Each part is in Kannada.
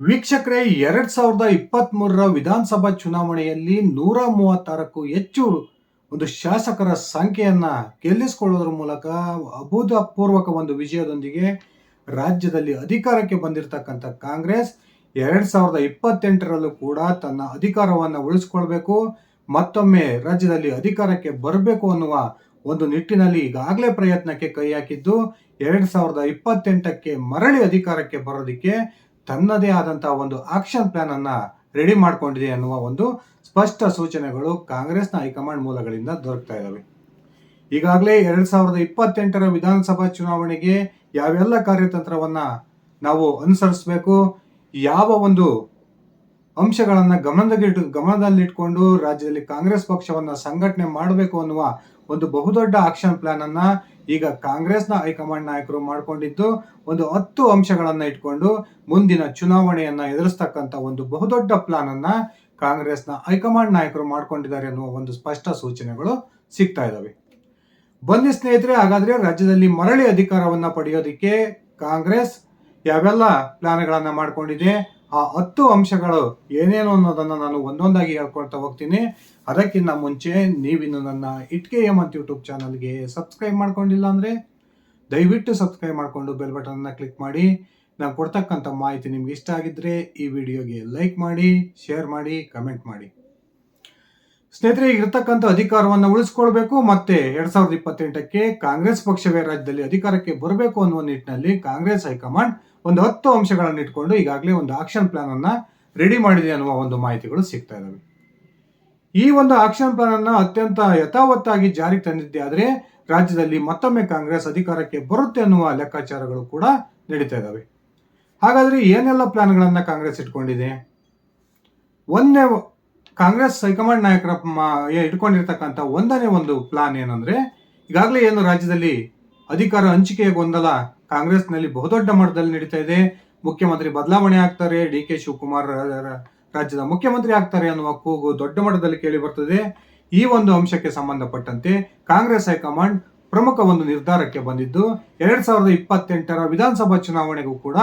ವೀಕ್ಷಕರೇ, ಎರಡ್ ಸಾವಿರದ ಇಪ್ಪತ್ತ್ ಮೂರರ ವಿಧಾನಸಭಾ ಚುನಾವಣೆಯಲ್ಲಿ ನೂರ ಮೂವತ್ತಾರಕ್ಕೂ ಹೆಚ್ಚು ಒಂದು ಶಾಸಕರ ಸಂಖ್ಯೆಯನ್ನ ಗೆಲ್ಲಿಸಿಕೊಳ್ಳೋದ್ರ ಮೂಲಕ ಅಭೂತಪೂರ್ವಕ ಒಂದು ವಿಜಯದೊಂದಿಗೆ ರಾಜ್ಯದಲ್ಲಿ ಅಧಿಕಾರಕ್ಕೆ ಬಂದಿರತಕ್ಕಂಥ ಕಾಂಗ್ರೆಸ್ ಎರಡ್ ಸಾವಿರದ ಇಪ್ಪತ್ತೆಂಟರಲ್ಲೂ ಕೂಡ ತನ್ನ ಅಧಿಕಾರವನ್ನು ಉಳಿಸ್ಕೊಳ್ಬೇಕು, ಮತ್ತೊಮ್ಮೆ ರಾಜ್ಯದಲ್ಲಿ ಅಧಿಕಾರಕ್ಕೆ ಬರಬೇಕು ಅನ್ನುವ ಒಂದು ನಿಟ್ಟಿನಲ್ಲಿ ಈಗಾಗಲೇ ಪ್ರಯತ್ನಕ್ಕೆ ಕೈ ಹಾಕಿದ್ದು ಎರಡ್ ಸಾವಿರದ ಇಪ್ಪತ್ತೆಂಟಕ್ಕೆ ಮರಳಿ ಅಧಿಕಾರಕ್ಕೆ ಬರೋದಕ್ಕೆ ತನ್ನದೇ ಆದಂತಹ ಒಂದು ಆಕ್ಷನ್ ಪ್ಲಾನ್ ಅನ್ನ ರೆಡಿ ಮಾಡಿಕೊಂಡಿದೆ ಅನ್ನುವ ಒಂದು ಸ್ಪಷ್ಟ ಸೂಚನೆಗಳು ಕಾಂಗ್ರೆಸ್ನ ಹೈಕಮಾಂಡ್ ಮೂಲಗಳಿಂದ ದೊರಕ್ತಾ ಇದ್ದಾವೆ ಈಗಾಗಲೇ ಎರಡ್ ಸಾವಿರದ ಇಪ್ಪತ್ತೆಂಟರ ವಿಧಾನಸಭಾ ಚುನಾವಣೆಗೆ ಯಾವೆಲ್ಲ ಕಾರ್ಯತಂತ್ರವನ್ನ ನಾವು ಅನುಸರಿಸಬೇಕು, ಯಾವ ಒಂದು ಅಂಶಗಳನ್ನು ಗಮನದಲ್ಲಿಟ್ಟು, ಗಮನದಲ್ಲಿಟ್ಕೊಂಡು ರಾಜ್ಯದಲ್ಲಿ ಕಾಂಗ್ರೆಸ್ ಪಕ್ಷವನ್ನ ಸಂಘಟನೆ ಮಾಡಬೇಕು ಅನ್ನುವ ಒಂದು ಬಹುದೊಡ್ಡ ಆಕ್ಷನ್ ಪ್ಲಾನ್ ಅನ್ನ ಈಗ ಕಾಂಗ್ರೆಸ್ನ ಹೈಕಮಾಂಡ್ ನಾಯಕರು ಮಾಡಿಕೊಂಡಿದ್ದು, ಒಂದು ಹತ್ತು ಅಂಶಗಳನ್ನು ಇಟ್ಕೊಂಡು ಮುಂದಿನ ಚುನಾವಣೆಯನ್ನ ಎದುರಿಸ್ತಕ್ಕಂಥ ಒಂದು ಬಹುದೊಡ್ಡ ಪ್ಲಾನ್ ಅನ್ನ ಕಾಂಗ್ರೆಸ್ನ ಹೈಕಮಾಂಡ್ ನಾಯಕರು ಮಾಡ್ಕೊಂಡಿದ್ದಾರೆ ಅನ್ನುವ ಒಂದು ಸ್ಪಷ್ಟ ಸೂಚನೆಗಳು ಸಿಗ್ತಾ ಇದ್ದಾವೆ ಬನ್ನಿ ಸ್ನೇಹಿತರೆ, ಹಾಗಾದ್ರೆ ರಾಜ್ಯದಲ್ಲಿ ಮರಳಿ ಅಧಿಕಾರವನ್ನ ಪಡೆಯೋದಿಕ್ಕೆ ಕಾಂಗ್ರೆಸ್ ಯಾವೆಲ್ಲ ಪ್ಲಾನ್ಗಳನ್ನ ಮಾಡ್ಕೊಂಡಿದೆ ಆ ಹತ್ತು ಅಂಶಗಳು ಏನೇನು ಅನ್ನೋದನ್ನ ನಾನು ಒಂದೊಂದಾಗಿ ಹೇಳ್ಕೊಳ್ತಾ ಹೋಗ್ತೀನಿ. ಅದಕ್ಕಿಂತ ಮುಂಚೆ ನೀವಿನ್ನು ನನ್ನ ಇಟ್ಕೆ ಎಂ ಅಂತ ಯೂಟ್ಯೂಬ್ ಚಾನಲ್ಗೆ ಸಬ್ಸ್ಕ್ರೈಬ್ ಮಾಡ್ಕೊಂಡಿಲ್ಲ ಅಂದ್ರೆ ದಯವಿಟ್ಟು ಸಬ್ಸ್ಕ್ರೈಬ್ ಮಾಡಿಕೊಂಡು ಬೆಲ್ ಬಟನ್ ಅನ್ನ ಕ್ಲಿಕ್ ಮಾಡಿ. ನಾನು ಕೊಡ್ತಕ್ಕಂಥ ಮಾಹಿತಿ ನಿಮ್ಗೆ ಇಷ್ಟ ಆಗಿದ್ರೆ ಈ ವಿಡಿಯೋಗೆ ಲೈಕ್ ಮಾಡಿ, ಶೇರ್ ಮಾಡಿ, ಕಮೆಂಟ್ ಮಾಡಿ. ಸ್ನೇಹಿತರೆ, ಇರತಕ್ಕಂಥ ಅಧಿಕಾರವನ್ನು ಉಳಿಸ್ಕೊಳ್ಬೇಕು ಮತ್ತೆ ಎರಡ್ ಸಾವಿರದ ಇಪ್ಪತ್ತೆಂಟಕ್ಕೆ ಕಾಂಗ್ರೆಸ್ ಪಕ್ಷವೇ ರಾಜ್ಯದಲ್ಲಿ ಅಧಿಕಾರಕ್ಕೆ ಬರಬೇಕು ಅನ್ನುವ ನಿಟ್ಟಿನಲ್ಲಿ ಕಾಂಗ್ರೆಸ್ ಹೈಕಮಾಂಡ್ ಒಂದು ಹತ್ತು ಅಂಶಗಳನ್ನು ಇಟ್ಕೊಂಡು ಈಗಾಗಲೇ ಒಂದು ಆಕ್ಷನ್ ಪ್ಲಾನ್ ಅನ್ನ ರೆಡಿ ಮಾಡಿದೆ ಅನ್ನುವ ಒಂದು ಮಾಹಿತಿಗಳು ಸಿಗ್ತಾ ಇದ್ದಾವೆ ಈ ಒಂದು ಆಕ್ಷನ್ ಪ್ಲಾನ್ ಅನ್ನ ಅತ್ಯಂತ ಯಥಾವತ್ತಾಗಿ ಜಾರಿಗೆ ತಂದಿದ್ದೆ ಆದರೆ ರಾಜ್ಯದಲ್ಲಿ ಮತ್ತೊಮ್ಮೆ ಕಾಂಗ್ರೆಸ್ ಅಧಿಕಾರಕ್ಕೆ ಬರುತ್ತೆ ಅನ್ನುವ ಲೆಕ್ಕಾಚಾರಗಳು ಕೂಡ ನಡೀತಾ ಇದಾವೆ. ಹಾಗಾದ್ರೆ ಏನೆಲ್ಲ ಪ್ಲಾನ್ಗಳನ್ನು ಕಾಂಗ್ರೆಸ್ ಇಟ್ಕೊಂಡಿದೆ? ಒಂದನೇ ಕಾಂಗ್ರೆಸ್ ಹೈಕಮಾಂಡ್ ನಾಯಕರ ಇಟ್ಕೊಂಡಿರ್ತಕ್ಕಂಥ ಒಂದನೇ ಒಂದು ಪ್ಲಾನ್ ಏನಂದ್ರೆ ಈಗಾಗಲೇ ಏನು ರಾಜ್ಯದಲ್ಲಿ ಅಧಿಕಾರ ಹಂಚಿಕೆಯ ಗೊಂದಲ ಕಾಂಗ್ರೆಸ್ನಲ್ಲಿ ಬಹುದೊಡ್ಡ ಮಟ್ಟದಲ್ಲಿ ನಡೀತಾ ಇದೆ. ಮುಖ್ಯಮಂತ್ರಿ ಬದಲಾವಣೆ ಆಗ್ತಾರೆ. ಡಿ ಕೆ ಶಿವಕುಮಾರ್ ರಾಜ್ಯದ ಮುಖ್ಯಮಂತ್ರಿ ಆಗ್ತಾರೆ ಅನ್ನುವ ಕೂಗು ದೊಡ್ಡ ಮಟ್ಟದಲ್ಲಿ ಕೇಳಿ ಬರ್ತದೆ. ಈ ಒಂದು ಅಂಶಕ್ಕೆ ಸಂಬಂಧಪಟ್ಟಂತೆ ಕಾಂಗ್ರೆಸ್ ಹೈಕಮಾಂಡ್ ಪ್ರಮುಖ ಒಂದು ನಿರ್ಧಾರಕ್ಕೆ ಬಂದಿದ್ದು, ಎರಡ್ ಸಾವಿರದ ಇಪ್ಪತ್ತೆಂಟರ ವಿಧಾನಸಭಾ ಚುನಾವಣೆಗೂ ಕೂಡ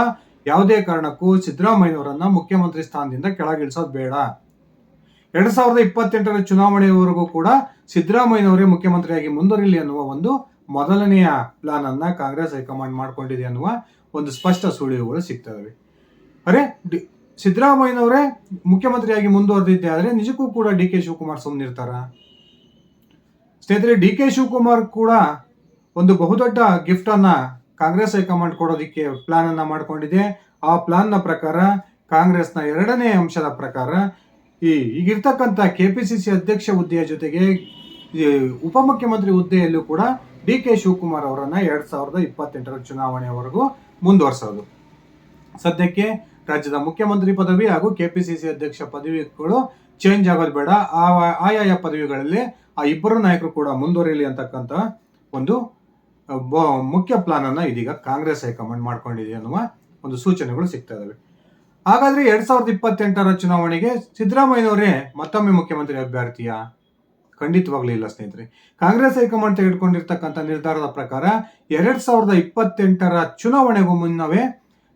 ಯಾವುದೇ ಕಾರಣಕ್ಕೂ ಸಿದ್ದರಾಮಯ್ಯವರನ್ನ ಮುಖ್ಯಮಂತ್ರಿ ಸ್ಥಾನದಿಂದ ಕೆಳಗಿಳಿಸೋದು ಬೇಡ. ಎರಡ್ ಸಾವಿರದ ಇಪ್ಪತ್ತೆಂಟರ ಚುನಾವಣೆಯವರೆಗೂ ಕೂಡ ಸಿದ್ದರಾಮಯ್ಯನವರೇ ಮುಖ್ಯಮಂತ್ರಿಯಾಗಿ ಮುಂದುವರಿಲಿ ಅನ್ನುವ ಒಂದು ಮೊದಲನೆಯ ಪ್ಲಾನ್ ಅನ್ನ ಕಾಂಗ್ರೆಸ್ ಹೈಕಮಾಂಡ್ ಮಾಡಿಕೊಂಡಿದೆ ಅನ್ನುವ ಒಂದು ಸ್ಪಷ್ಟ ಸುಳಿವುಗಳು ಸಿಗ್ತವೆ ಅರೆ, ಡಿ- ಸಿದ್ದರಾಮಯ್ಯನವರೇ ಮುಖ್ಯಮಂತ್ರಿಯಾಗಿ ಮುಂದುವರೆದಿದ್ದೆ ಆದರೆ ನಿಜಕ್ಕೂ ಕೂಡ ಡಿ ಕೆ ಶಿವಕುಮಾರ್ ಸುಮ್ಮನಿರ್ತಾರ ಸ್ನೇಹಿತರೆ, ಡಿ ಕೆ ಶಿವಕುಮಾರ್ ಕೂಡ ಒಂದು ಬಹುದೊಡ್ಡ ಗಿಫ್ಟನ್ನು ಕಾಂಗ್ರೆಸ್ ಹೈಕಮಾಂಡ್ ಕೊಡೋದಿಕ್ಕೆ ಪ್ಲಾನ್ ಮಾಡಿಕೊಂಡಿದೆ. ಆ ಪ್ಲಾನ್ನ ಪ್ರಕಾರ ಕಾಂಗ್ರೆಸ್ನ ಎರಡನೇ ಅಂಶದ ಪ್ರಕಾರ ಈ ಈಗಿರ್ತಕ್ಕಂಥ ಕೆಪಿಸಿಸಿ ಅಧ್ಯಕ್ಷ ಹುದ್ದೆಯ ಜೊತೆಗೆ ಉಪಮುಖ್ಯಮಂತ್ರಿ ಹುದ್ದೆಯಲ್ಲೂ ಕೂಡ ಡಿ ಕೆ ಶಿವಕುಮಾರ್ ಅವರನ್ನ ಎರಡ್ ಸಾವಿರದ ಇಪ್ಪತ್ತೆಂಟರ ಚುನಾವಣೆಯವರೆಗೂ ಮುಂದುವರಿಸೋದು. ಸದ್ಯಕ್ಕೆ ರಾಜ್ಯದ ಮುಖ್ಯಮಂತ್ರಿ ಪದವಿ ಹಾಗೂ ಕೆಪಿಸಿಸಿ ಅಧ್ಯಕ್ಷ ಪದವಿಗಳು ಚೇಂಜ್ ಆಗೋದು ಬೇಡ. ಆ ಆಯಾಯ ಪದವಿಗಳಲ್ಲಿ ಆ ಇಬ್ಬರು ನಾಯಕರು ಕೂಡ ಮುಂದುವರಿಯಲಿ ಅಂತಕ್ಕಂಥ ಒಂದು ಮುಖ್ಯ ಪ್ಲಾನ್ ಅನ್ನ ಇದೀಗ ಕಾಂಗ್ರೆಸ್ ಹೈಕಮಾಂಡ್ ಮಾಡ್ಕೊಂಡಿದೆ ಅನ್ನುವ ಒಂದು ಸೂಚನೆಗಳು ಸಿಗ್ತಾ ಇದಾವೆ. ಹಾಗಾದ್ರೆ ಎರಡ್ ಸಾವಿರದ ಇಪ್ಪತ್ತೆಂಟರ ಚುನಾವಣೆಗೆ ಸಿದ್ದರಾಮಯ್ಯನವರೇ ಮತ್ತೊಮ್ಮೆ ಮುಖ್ಯಮಂತ್ರಿ ಅಭ್ಯರ್ಥಿಯ? ಖಂಡಿತವಾಗ್ಲೂ ಇಲ್ಲ, ಸ್ನೇಹಿತರೆ. ಕಾಂಗ್ರೆಸ್ ಹೈಕಮಾಂಡ್ ತೆಗೆದುಕೊಂಡಿರ್ತಕ್ಕಂಥ ನಿರ್ಧಾರದ ಪ್ರಕಾರ ಎರಡ್ ಸಾವಿರದ ಇಪ್ಪತ್ತೆಂಟರ ಚುನಾವಣೆಗೂ ಮುನ್ನವೇ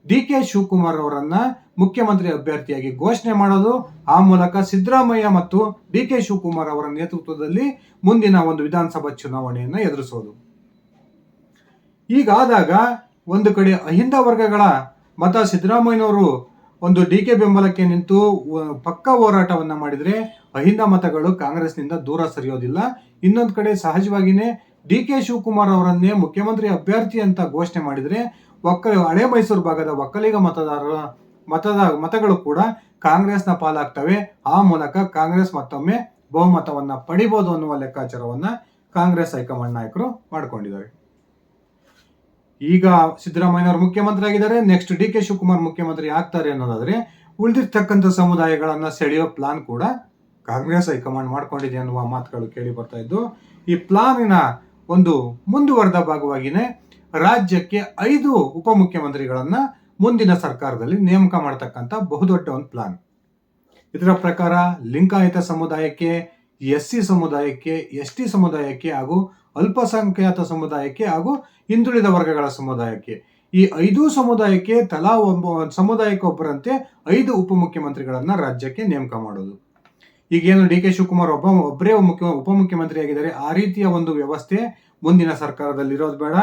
ಡಿ ಕೆ ಶಿವಕುಮಾರ್ ಅವರನ್ನ ಮುಖ್ಯಮಂತ್ರಿ ಅಭ್ಯರ್ಥಿಯಾಗಿ ಘೋಷಣೆ ಮಾಡೋದು, ಆ ಮೂಲಕ ಸಿದ್ದರಾಮಯ್ಯ ಮತ್ತು ಡಿ ಕೆ ಶಿವಕುಮಾರ್ ಅವರ ನೇತೃತ್ವದಲ್ಲಿ ಮುಂದಿನ ಒಂದು ವಿಧಾನಸಭಾ ಚುನಾವಣೆಯನ್ನು ಎದುರಿಸೋದು. ಈಗಾದಾಗ ಒಂದು ಕಡೆ ಅಹಿಂದ ವರ್ಗಗಳ ಮತ ಸಿದ್ದರಾಮಯ್ಯನವರು ಒಂದು ಡಿ ಕೆ ಬೆಂಬಲಕ್ಕೆ ನಿಂತು ಪಕ್ಕ ಹೋರಾಟವನ್ನ ಮಾಡಿದ್ರೆ ಅಹಿಂದ ಮತಗಳು ಕಾಂಗ್ರೆಸ್ನಿಂದ ದೂರ ಸರಿಯೋದಿಲ್ಲ. ಇನ್ನೊಂದು ಕಡೆ ಸಹಜವಾಗಿಯೇ ಡಿ ಕೆ ಶಿವಕುಮಾರ್ ಅವರನ್ನೇ ಮುಖ್ಯಮಂತ್ರಿ ಅಭ್ಯರ್ಥಿ ಅಂತ ಘೋಷಣೆ ಮಾಡಿದ್ರೆ ಒಕ್ಕ ಹಳೆ ಮೈಸೂರು ಭಾಗದ ಒಕ್ಕಲಿಗ ಮತದಾರರ ಮತದ, ಮತಗಳು ಕೂಡ ಕಾಂಗ್ರೆಸ್ನ ಪಾಲಾಗ್ತವೆ. ಆ ಮೂಲಕ ಕಾಂಗ್ರೆಸ್ ಮತ್ತೊಮ್ಮೆ ಬಹುಮತವನ್ನ ಪಡಿಬಹುದು ಅನ್ನುವ ಲೆಕ್ಕಾಚಾರವನ್ನ ಕಾಂಗ್ರೆಸ್ ಹೈಕಮಾಂಡ್ ನಾಯಕರು ಮಾಡ್ಕೊಂಡಿದ್ದಾರೆ. ಈಗ ಸಿದ್ದರಾಮಯ್ಯನವರು ಮುಖ್ಯಮಂತ್ರಿ ಆಗಿದ್ದಾರೆ ನೆಕ್ಸ್ಟ್ ಡಿ ಕೆ ಶಿವಕುಮಾರ್ ಮುಖ್ಯಮಂತ್ರಿ ಆಗ್ತಾರೆ ಅನ್ನೋದಾದ್ರೆ ಉಳಿದಿರ್ತಕ್ಕಂಥ ಸಮುದಾಯಗಳನ್ನ ಸೆಳೆಯೋ ಪ್ಲಾನ್ ಕೂಡ ಕಾಂಗ್ರೆಸ್ ಹೈಕಮಾಂಡ್ ಮಾಡ್ಕೊಂಡಿದೆ ಅನ್ನುವ ಮಾತುಗಳು ಕೇಳಿ ಬರ್ತಾ ಇದ್ದು, ಈ ಪ್ಲಾನಿನ ಒಂದು ಮುಂದುವರೆದ ಭಾಗವಾಗಿನೇ ರಾಜ್ಯಕ್ಕೆ ಐದು ಉಪಮುಖ್ಯಮಂತ್ರಿಗಳನ್ನ ಮುಂದಿನ ಸರ್ಕಾರದಲ್ಲಿ ನೇಮಕ ಮಾಡತಕ್ಕಂಥ ಬಹುದೊಡ್ಡ ಒಂದು ಪ್ಲಾನ್. ಇದರ ಪ್ರಕಾರ ಲಿಂಗಾಯತ ಸಮುದಾಯಕ್ಕೆ ಎಸ್ ಸಿ ಸಮುದಾಯಕ್ಕೆ ಎಸ್ ಟಿ ಸಮುದಾಯಕ್ಕೆ ಹಾಗೂ ಅಲ್ಪಸಂಖ್ಯಾತ ಸಮುದಾಯಕ್ಕೆ ಹಾಗೂ ಹಿಂದುಳಿದ ವರ್ಗಗಳ ಸಮುದಾಯಕ್ಕೆ. ಈ ಐದು ಸಮುದಾಯಕ್ಕೆ ತಲಾ ಒಬ್ಬ ಸಮುದಾಯಕ್ಕೆ ಒಬ್ಬರಂತೆ ಐದು ಉಪಮುಖ್ಯಮಂತ್ರಿಗಳನ್ನ ರಾಜ್ಯಕ್ಕೆ ನೇಮಕ ಮಾಡೋದು. ಈಗೇನು ಡಿ ಕೆ ಶಿವಕುಮಾರ್ ಒಬ್ಬ, ಒಬ್ಬರೇ ಮುಖ್ಯ, ಉಪಮುಖ್ಯಮಂತ್ರಿ ಆಗಿದ್ದಾರೆ, ಆ ರೀತಿಯ ಒಂದು ವ್ಯವಸ್ಥೆ ಮುಂದಿನ ಸರ್ಕಾರದಲ್ಲಿ ಇರೋದು ಬೇಡ.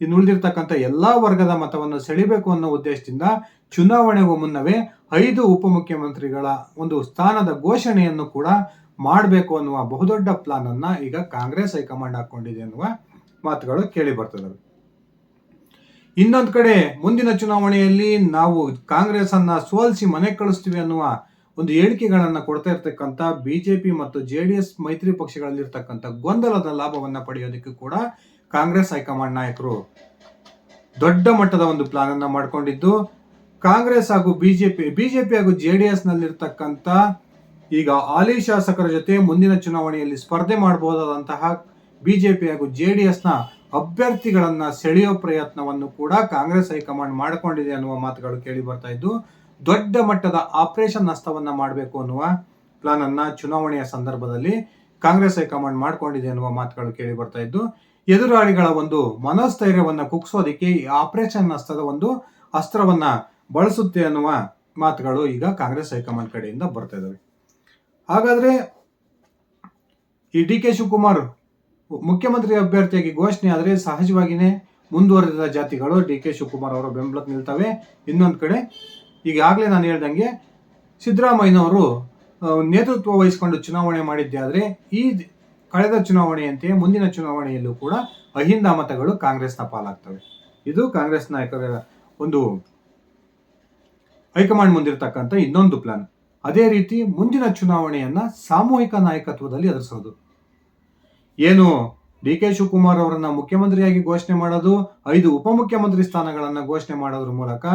ಇನ್ನು ಉಳಿದಿರ್ತಕ್ಕಂಥ ಎಲ್ಲ ವರ್ಗದ ಮತವನ್ನು ಸೆಳಿಬೇಕು ಅನ್ನೋ ಉದ್ದೇಶದಿಂದ ಚುನಾವಣೆಗೂ ಮುನ್ನವೇ ಐದು ಉಪಮುಖ್ಯಮಂತ್ರಿಗಳ ಒಂದು ಸ್ಥಾನದ ಘೋಷಣೆಯನ್ನು ಕೂಡ ಮಾಡಬೇಕು ಅನ್ನುವ ಬಹುದೊಡ್ಡ ಪ್ಲಾನ್ ಅನ್ನ ಈಗ ಕಾಂಗ್ರೆಸ್ ಹೈಕಮಾಂಡ್ ಹಾಕೊಂಡಿದೆ ಅನ್ನುವ ಮಾತುಗಳು ಕೇಳಿ ಬರ್ತದವೆ ಇನ್ನೊಂದು ಕಡೆ ಮುಂದಿನ ಚುನಾವಣೆಯಲ್ಲಿ ನಾವು ಕಾಂಗ್ರೆಸ್ ಅನ್ನ ಸೋಲಿಸಿ ಮನೆ ಕಳಿಸ್ತೀವಿ ಅನ್ನುವ ಒಂದು ಹೇಳಿಕೆಗಳನ್ನು ಕೊಡ್ತಾ ಇರ್ತಕ್ಕಂಥ ಬಿಜೆಪಿ ಮತ್ತು ಜೆ ಡಿ ಎಸ್ ಮೈತ್ರಿ ಪಕ್ಷಗಳಲ್ಲಿರ್ತಕ್ಕಂಥ ಗೊಂದಲದ ಲಾಭವನ್ನ ಪಡೆಯೋದಕ್ಕೆ ಕೂಡ ಕಾಂಗ್ರೆಸ್ ಹೈಕಮಾಂಡ್ ನಾಯಕರು ದೊಡ್ಡ ಮಟ್ಟದ ಒಂದು ಪ್ಲಾನ್ ಅನ್ನ ಮಾಡಿಕೊಂಡಿದ್ದು. ಕಾಂಗ್ರೆಸ್ ಹಾಗೂ ಬಿಜೆಪಿ ಬಿಜೆಪಿ ಹಾಗೂ ಜೆ ಡಿ ಎಸ್ ನಲ್ಲಿರ್ತಕ್ಕಂಥ ಈಗ ಹಾಲಿ ಶಾಸಕರ ಜೊತೆ ಮುಂದಿನ ಚುನಾವಣೆಯಲ್ಲಿ ಸ್ಪರ್ಧೆ ಮಾಡಬಹುದಾದಂತಹ ಬಿಜೆಪಿ ಹಾಗೂ ಜೆ ಡಿ ಎಸ್ನ ಅಭ್ಯರ್ಥಿಗಳನ್ನ ಸೆಳೆಯೋ ಪ್ರಯತ್ನವನ್ನು ಕೂಡ ಕಾಂಗ್ರೆಸ್ ಹೈಕಮಾಂಡ್ ಮಾಡಿಕೊಂಡಿದೆ ಅನ್ನುವ ಮಾತುಗಳು ಕೇಳಿ ಬರ್ತಾ ಇದ್ದು. ದೊಡ್ಡ ಮಟ್ಟದ ಆಪರೇಷನ್ ನಷ್ಟವನ್ನ ಮಾಡಬೇಕು ಅನ್ನುವ ಪ್ಲಾನ್ ಅನ್ನ ಚುನಾವಣೆಯ ಸಂದರ್ಭದಲ್ಲಿ ಕಾಂಗ್ರೆಸ್ ಹೈಕಮಾಂಡ್ ಮಾಡಿಕೊಂಡಿದೆ ಅನ್ನುವ ಮಾತುಗಳು ಕೇಳಿ ಬರ್ತಾ ಇದ್ದು, ಎದುರಾಳಿಗಳ ಒಂದು ಮನೋಸ್ಥೈರ್ಯವನ್ನು ಕುಗ್ಸೋದಿಕ್ಕೆ ಈ ಆಪರೇಷನ್ ನಷ್ಟದ ಒಂದು ಅಸ್ತ್ರವನ್ನ ಬಳಸುತ್ತೆ ಅನ್ನುವ ಮಾತುಗಳು ಈಗ ಕಾಂಗ್ರೆಸ್ ಹೈಕಮಾಂಡ್ ಕಡೆಯಿಂದ ಬರ್ತಾ ಇದ್ದಾವೆ ಹಾಗಾದ್ರೆ ಈ ಡಿ ಕೆ ಶಿವಕುಮಾರ್ ಮುಖ್ಯಮಂತ್ರಿ ಅಭ್ಯರ್ಥಿಯಾಗಿ ಘೋಷಣೆ ಆದರೆ ಸಹಜವಾಗಿಯೇ ಮುಂದುವರೆದ ಜಾತಿಗಳು ಡಿ ಕೆ ಶಿವಕುಮಾರ್ ಅವರ ಬೆಂಬಲಕ್ಕೆ ನಿಲ್ತವೆ. ಇನ್ನೊಂದು ಕಡೆ ಈಗಾಗಲೇ ನಾನು ಹೇಳ್ದಂಗೆ ಸಿದ್ದರಾಮಯ್ಯನವರು ನೇತೃತ್ವ ವಹಿಸಿಕೊಂಡು ಚುನಾವಣೆ ಮಾಡಿದ್ದೆ ಆದರೆ ಈ ಕಳೆದ ಚುನಾವಣೆಯಂತೆ ಮುಂದಿನ ಚುನಾವಣೆಯಲ್ಲೂ ಕೂಡ ಅಹಿಂದ ಮತಗಳು ಕಾಂಗ್ರೆಸ್ನ ಪಾಲಾಗ್ತವೆ. ಇದು ಕಾಂಗ್ರೆಸ್ ನಾಯಕರ ಒಂದು ಹೈಕಮಾಂಡ್ ಮುಂದಿರತಕ್ಕಂಥ ಇನ್ನೊಂದು ಪ್ಲಾನ್. ಅದೇ ರೀತಿ ಮುಂದಿನ ಚುನಾವಣೆಯನ್ನ ಸಾಮೂಹಿಕ ನಾಯಕತ್ವದಲ್ಲಿ ಎದುರಿಸೋದು. ಏನು ಡಿ ಕೆ ಶಿವಕುಮಾರ್ ಅವರನ್ನ ಮುಖ್ಯಮಂತ್ರಿಯಾಗಿ ಘೋಷಣೆ ಮಾಡೋದು, ಐದು ಉಪಮುಖ್ಯಮಂತ್ರಿ ಸ್ಥಾನಗಳನ್ನು ಘೋಷಣೆ ಮಾಡೋದ್ರ ಮೂಲಕ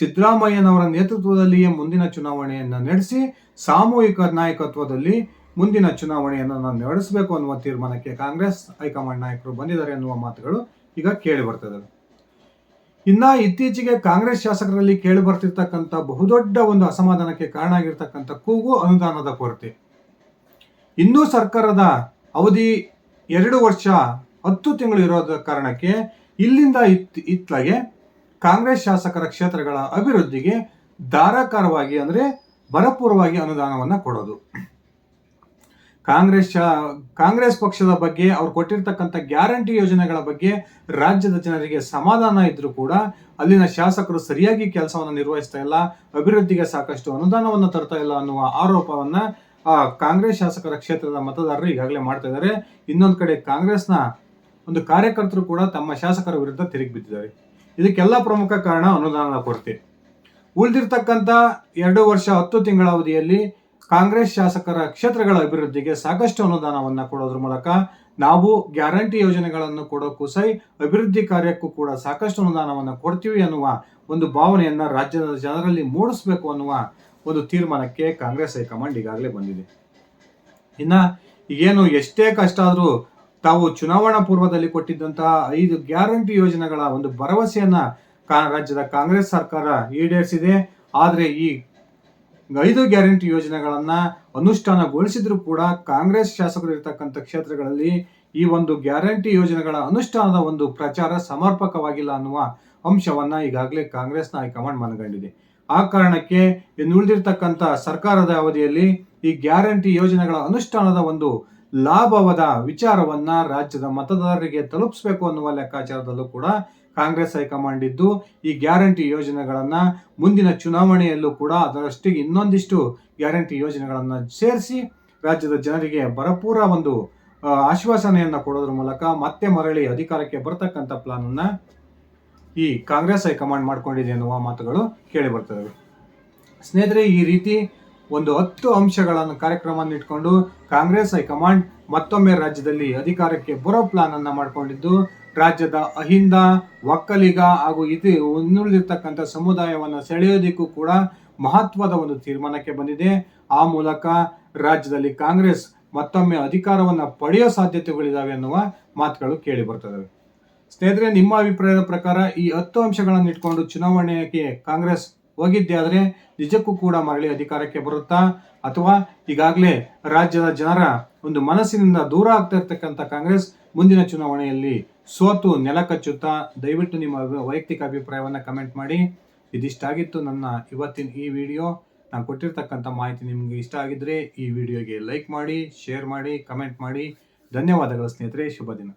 ಸಿದ್ದರಾಮಯ್ಯನವರ ನೇತೃತ್ವದಲ್ಲಿಯೇ ಮುಂದಿನ ಚುನಾವಣೆಯನ್ನು ನಡೆಸಿ ಸಾಮೂಹಿಕ ನಾಯಕತ್ವದಲ್ಲಿ ಮುಂದಿನ ಚುನಾವಣೆಯನ್ನು ನಾನು ನಡೆಸಬೇಕು ಅನ್ನುವ ತೀರ್ಮಾನಕ್ಕೆ ಕಾಂಗ್ರೆಸ್ ಹೈಕಮಾಂಡ್ ನಾಯಕರು ಬಂದಿದ್ದಾರೆ ಎನ್ನುವ ಮಾತುಗಳು ಈಗ ಕೇಳಿ ಬರ್ತದೆ. ಇನ್ನ ಇತ್ತೀಚೆಗೆ ಕಾಂಗ್ರೆಸ್ ಶಾಸಕರಲ್ಲಿ ಕೇಳಿ ಬರ್ತಿರ್ತಕ್ಕಂಥ ಬಹುದೊಡ್ಡ ಒಂದು ಅಸಮಾಧಾನಕ್ಕೆ ಕಾರಣ ಆಗಿರ್ತಕ್ಕಂಥ ಕೂಗು ಅನುದಾನದ ಕೊರತೆ. ಇನ್ನೂ ಸರ್ಕಾರದ ಅವಧಿ ಎರಡು ವರ್ಷ, ಹತ್ತು ತಿಂಗಳು ಇರೋದ ಕಾರಣಕ್ಕೆ ಇಲ್ಲಿಂದ ಇತ್ ಇತ್ತಲಾಗೆ ಕಾಂಗ್ರೆಸ್ ಶಾಸಕರ ಕ್ಷೇತ್ರಗಳ ಅಭಿವೃದ್ಧಿಗೆ ಧಾರಾಕಾರವಾಗಿ ಅಂದ್ರೆ ಭರಪೂರವಾಗಿ ಅನುದಾನವನ್ನ ಕೊಡೋದು. ಕಾಂಗ್ರೆಸ್ ಕಾಂಗ್ರೆಸ್ ಪಕ್ಷದ ಬಗ್ಗೆ ಅವ್ರು ಕೊಟ್ಟಿರ್ತಕ್ಕಂಥ ಗ್ಯಾರಂಟಿ ಯೋಜನೆಗಳ ಬಗ್ಗೆ ರಾಜ್ಯದ ಜನರಿಗೆ ಸಮಾಧಾನ ಇದ್ದರೂ ಕೂಡ ಅಲ್ಲಿನ ಶಾಸಕರು ಸರಿಯಾಗಿ ಕೆಲಸವನ್ನು ನಿರ್ವಹಿಸ್ತಾ ಇಲ್ಲ, ಅಭಿವೃದ್ಧಿಗೆ ಸಾಕಷ್ಟು ಅನುದಾನವನ್ನು ತರ್ತಾ ಇಲ್ಲ ಅನ್ನುವ ಆರೋಪವನ್ನ ಆ ಕಾಂಗ್ರೆಸ್ ಶಾಸಕರ ಕ್ಷೇತ್ರದ ಮತದಾರರು ಈಗಾಗಲೇ ಮಾಡ್ತಾ ಇದ್ದಾರೆ. ಇನ್ನೊಂದು ಕಡೆ ಕಾಂಗ್ರೆಸ್ನ ಒಂದು ಕಾರ್ಯಕರ್ತರು ಕೂಡ ತಮ್ಮ ಶಾಸಕರ ವಿರುದ್ಧ ತಿರುಗಿ ಬಿದ್ದಿದ್ದಾರೆ. ಇದಕ್ಕೆಲ್ಲ ಪ್ರಮುಖ ಕಾರಣ ಅನುದಾನದ ಕೊರತೆ. ಉಳಿದಿರ್ತಕ್ಕಂಥ ಎರಡು ವರ್ಷ ಹತ್ತು ತಿಂಗಳ ಅವಧಿಯಲ್ಲಿ ಕಾಂಗ್ರೆಸ್ ಶಾಸಕರ ಕ್ಷೇತ್ರಗಳ ಅಭಿವೃದ್ಧಿಗೆ ಸಾಕಷ್ಟು ಅನುದಾನವನ್ನು ಕೊಡೋದ್ರ ಮೂಲಕ ನಾವು ಗ್ಯಾರಂಟಿ ಯೋಜನೆಗಳನ್ನು ಕೊಡೋಕ್ಕೂ ಸೈ ಅಭಿವೃದ್ಧಿ ಕಾರ್ಯಕ್ಕೂ ಕೂಡ ಸಾಕಷ್ಟು ಅನುದಾನವನ್ನು ಕೊಡ್ತೀವಿ ಅನ್ನುವ ಒಂದು ಭಾವನೆಯನ್ನ ರಾಜ್ಯದ ಜನರಲ್ಲಿ ಮೂಡಿಸಬೇಕು ಅನ್ನುವ ಒಂದು ತೀರ್ಮಾನಕ್ಕೆ ಕಾಂಗ್ರೆಸ್ ಹೈಕಮಾಂಡ್ ಈಗಾಗಲೇ ಬಂದಿದೆ. ಇನ್ನ ಈಗೇನು ಎಷ್ಟೇ ಕಷ್ಟ ಆದರೂ ತಾವು ಚುನಾವಣಾ ಪೂರ್ವದಲ್ಲಿ ಕೊಟ್ಟಿದ್ದಂತಹ ಐದು ಗ್ಯಾರಂಟಿ ಯೋಜನೆಗಳ ಒಂದು ಭರವಸೆಯನ್ನ ರಾಜ್ಯದ ಕಾಂಗ್ರೆಸ್ ಸರ್ಕಾರ ಈಡೇರಿಸಿದೆ. ಆದರೆ ಈ ಐದು ಗ್ಯಾರಂಟಿ ಯೋಜನೆಗಳನ್ನ ಅನುಷ್ಠಾನಗೊಳಿಸಿದ್ರು ಕೂಡ ಕಾಂಗ್ರೆಸ್ ಶಾಸಕರು ಇರತಕ್ಕಂಥ ಕ್ಷೇತ್ರಗಳಲ್ಲಿ ಈ ಒಂದು ಗ್ಯಾರಂಟಿ ಯೋಜನೆಗಳ ಅನುಷ್ಠಾನದ ಒಂದು ಪ್ರಚಾರ ಸಮರ್ಪಕವಾಗಿಲ್ಲ ಅನ್ನುವ ಅಂಶವನ್ನ ಈಗಾಗಲೇ ಕಾಂಗ್ರೆಸ್ನ ಹೈಕಮಾಂಡ್ ಮನಗಂಡಿದೆ. ಆ ಕಾರಣಕ್ಕೆ ಉಳಿದಿರ್ತಕ್ಕಂಥ ಸರ್ಕಾರದ ಅವಧಿಯಲ್ಲಿ ಈ ಗ್ಯಾರಂಟಿ ಯೋಜನೆಗಳ ಅನುಷ್ಠಾನದ ಒಂದು ಲಾಭವಾದ ವಿಚಾರವನ್ನ ರಾಜ್ಯದ ಮತದಾರರಿಗೆ ತಲುಪಿಸಬೇಕು ಅನ್ನುವ ಲೆಕ್ಕಾಚಾರದಲ್ಲೂ ಕೂಡ ಕಾಂಗ್ರೆಸ್ ಹೈಕಮಾಂಡ್ ಇದ್ದು, ಈ ಗ್ಯಾರಂಟಿ ಯೋಜನೆಗಳನ್ನ ಮುಂದಿನ ಚುನಾವಣೆಯಲ್ಲೂ ಕೂಡ ಅದರಷ್ಟಿಗೆ ಇನ್ನೊಂದಿಷ್ಟು ಗ್ಯಾರಂಟಿ ಯೋಜನೆಗಳನ್ನ ಸೇರಿಸಿ ರಾಜ್ಯದ ಜನರಿಗೆ ಭರಪೂರ ಒಂದು ಆಶ್ವಾಸನೆಯನ್ನು ಕೊಡೋದ್ರ ಮೂಲಕ ಮತ್ತೆ ಮರಳಿ ಅಧಿಕಾರಕ್ಕೆ ಬರತಕ್ಕಂಥ ಪ್ಲಾನ್ ಅನ್ನ ಈ ಕಾಂಗ್ರೆಸ್ ಹೈಕಮಾಂಡ್ ಮಾಡ್ಕೊಂಡಿದೆ ಎನ್ನುವ ಮಾತುಗಳು ಕೇಳಿ ಬರ್ತವೆ. ಸ್ನೇಹಿತರೆ, ಈ ರೀತಿ ಒಂದು ಹತ್ತು ಅಂಶಗಳನ್ನು ಕಾರ್ಯಕ್ರಮ ಇಟ್ಕೊಂಡು ಕಾಂಗ್ರೆಸ್ ಹೈಕಮಾಂಡ್ ಮತ್ತೊಮ್ಮೆ ರಾಜ್ಯದಲ್ಲಿ ಅಧಿಕಾರಕ್ಕೆ ಬರೋ ಪ್ಲಾನ್ ಅನ್ನ ಮಾಡ್ಕೊಂಡಿದ್ದು, ರಾಜ್ಯದ ಅಹಿಂದ, ಒಕ್ಕಲಿಗ ಹಾಗೂ ಇದು ಇನ್ನುಳಿದಿರ್ತಕ್ಕಂಥ ಸಮುದಾಯವನ್ನು ಸೆಳೆಯೋದಿಕ್ಕೂ ಕೂಡ ಮಹತ್ವದ ಒಂದು ತೀರ್ಮಾನಕ್ಕೆ ಬಂದಿದೆ. ಆ ಮೂಲಕ ರಾಜ್ಯದಲ್ಲಿ ಕಾಂಗ್ರೆಸ್ ಮತ್ತೊಮ್ಮೆ ಅಧಿಕಾರವನ್ನ ಪಡೆಯೋ ಸಾಧ್ಯತೆಗಳಿದಾವೆ ಎನ್ನುವ ಮಾತುಗಳು ಕೇಳಿ ಬರ್ತವೆ. ಸ್ನೇಹಿತರೆ, ನಿಮ್ಮ ಅಭಿಪ್ರಾಯದ ಪ್ರಕಾರ ಈ ಹತ್ತು ಅಂಶಗಳನ್ನು ಇಟ್ಕೊಂಡು ಚುನಾವಣೆಗೆ ಕಾಂಗ್ರೆಸ್ ಹೋಗಿದ್ದೆ ಆದರೆ ನಿಜಕ್ಕೂ ಕೂಡ ಮರಳಿ ಅಧಿಕಾರಕ್ಕೆ ಬರುತ್ತಾ? ಅಥವಾ ಈಗಾಗಲೇ ರಾಜ್ಯದ ಜನರ ಒಂದು ಮನಸ್ಸಿನಿಂದ ದೂರ ಆಗ್ತಾ ಇರ್ತಕ್ಕಂಥ ಕಾಂಗ್ರೆಸ್ ಮುಂದಿನ ಚುನಾವಣೆಯಲ್ಲಿ ಸೋತು ನೆಲ ಕಚ್ಚುತ್ತಾ? ದಯವಿಟ್ಟು ನಿಮ್ಮ ವೈಯಕ್ತಿಕ ಅಭಿಪ್ರಾಯವನ್ನು ಕಮೆಂಟ್ ಮಾಡಿ. ಇದಿಷ್ಟಾಗಿತ್ತು ನನ್ನ ಇವತ್ತಿನ ಈ ವಿಡಿಯೋ. ನಾನು ಕೊಟ್ಟಿರ್ತಕ್ಕಂಥ ಮಾಹಿತಿ ನಿಮಗೆ ಇಷ್ಟ ಆಗಿದ್ರೆ ಈ ವಿಡಿಯೋಗೆ ಲೈಕ್ ಮಾಡಿ, ಶೇರ್ ಮಾಡಿ, ಕಮೆಂಟ್ ಮಾಡಿ. ಧನ್ಯವಾದಗಳು ಸ್ನೇಹಿತರೆ. ಶುಭ ದಿನ.